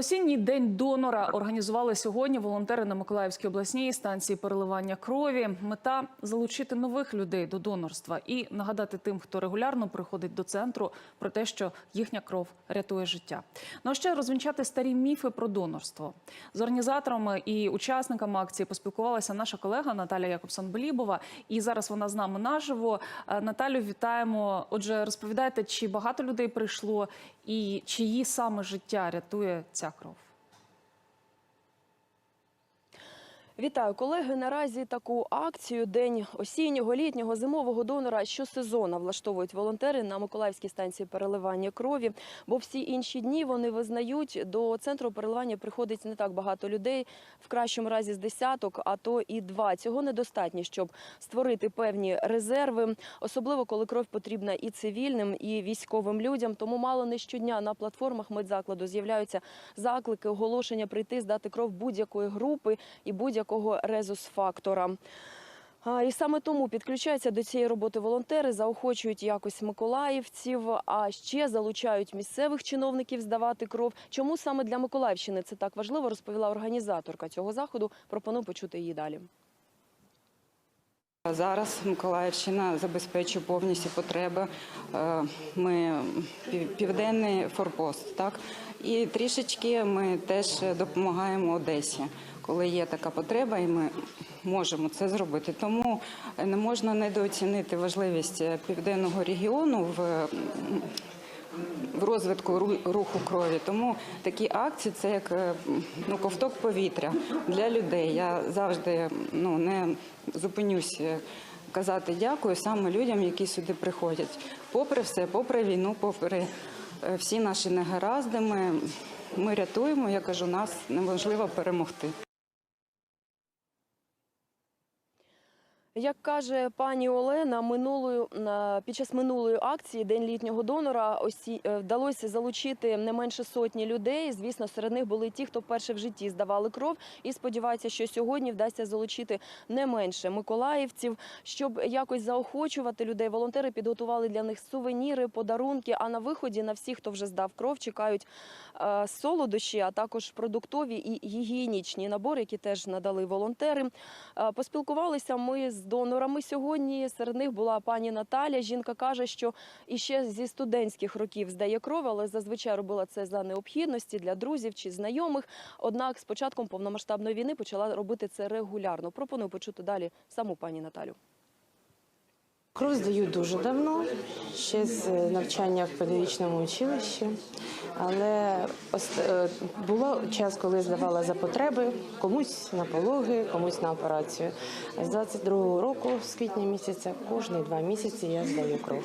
Осінній день донора організували сьогодні волонтери на Миколаївській обласній станції переливання крові. Мета залучити нових людей до донорства і нагадати тим, хто регулярно приходить до центру, про те, що їхня кров рятує життя. Ну а ще розвінчати старі міфи про донорство. З організаторами і учасниками акції поспілкувалася наша колега Наталя Якобсон-Белібова. І зараз вона з нами наживо. Е, Наталю, вітаємо. Отже, розповідайте, чи багато людей прийшло, і чиї саме життя рятує ця кров. Вітаю, колеги. Наразі таку акцію День осіннього, літнього, зимового донора щосезонно влаштовують волонтери на Миколаївській станції переливання крові. Бо всі інші дні вони визнають, до центру переливання приходить не так багато людей, в кращому разі з десяток, а то і два. Цього недостатньо, щоб створити певні резерви, особливо коли кров потрібна і цивільним, і військовим людям. Тому мало не щодня на платформах медзакладу з'являються заклики, оголошення прийти, здати кров будь-якої групи і будь-якого резус-фактора. І саме тому підключаються до цієї роботи волонтери, заохочують якось миколаївців, а ще залучають місцевих чиновників здавати кров. Чому саме для Миколаївщини це так важливо, розповіла організаторка цього заходу. Пропоную почути її далі. Зараз Миколаївщина забезпечує повністю потреби. Е, Ми пів- південний форпост, так і трішечки ми теж допомагаємо Одесі, коли є така потреба, і ми можемо це зробити. Тому не можна недооцінити важливість південного регіону в в розвитку ру- руху крові. Тому такі акції це як е, ну, ковток повітря для людей. Я завжди ну, не зупинюсь е, казати дякую саме людям, які сюди приходять. Попри все, попри війну, попри е, всі наші негаразди, ми, ми рятуємо. Я кажу, нас неможливо перемогти. Як каже пані Олена, минулою під час минулої акції День літнього донора осі, е, вдалося залучити не менше сотні людей. Звісно, серед них були ті, хто вперше в житті здавали кров, і сподіваються, що сьогодні вдасться залучити не менше миколаївців, щоб якось заохочувати людей. Волонтери підготували для них сувеніри, подарунки. А на виході на всіх, хто вже здав кров, чекають е, солодощі, а також продуктові і гігієнічні набори, які теж надали волонтери. Е, Поспілкувалися ми з донорами сьогодні. Серед них була пані Наталя. Жінка каже, що іще зі студентських років здає кров, але зазвичай робила це за необхідності для друзів чи знайомих. Однак з початком повномасштабної війни почала робити це регулярно. Пропоную почути далі саму пані Наталю. Кров здаю дуже давно, ще з навчання в педагогічному училищі, але е, було час, коли здавала за потреби комусь на пологи, комусь на операцію. З 22-го року, з квітня місяця, кожні два місяці я здаю кров.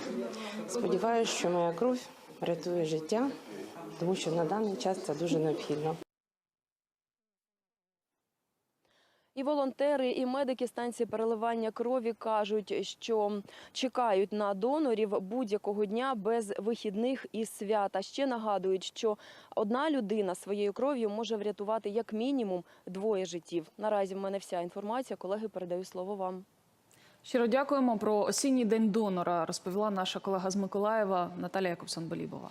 Сподіваюся, що моя кров рятує життя, тому що на даний час це дуже необхідно. І волонтери, і медики станції переливання крові кажуть, що чекають на донорів будь-якого дня без вихідних і свят. А ще нагадують, що одна людина своєю кров'ю може врятувати як мінімум двоє життів. Наразі в мене вся інформація. Колеги, передаю слово вам. Щиро дякуємо про осінній день донора. Розповіла наша колега з Миколаєва Наталія Якобсон-Белібова.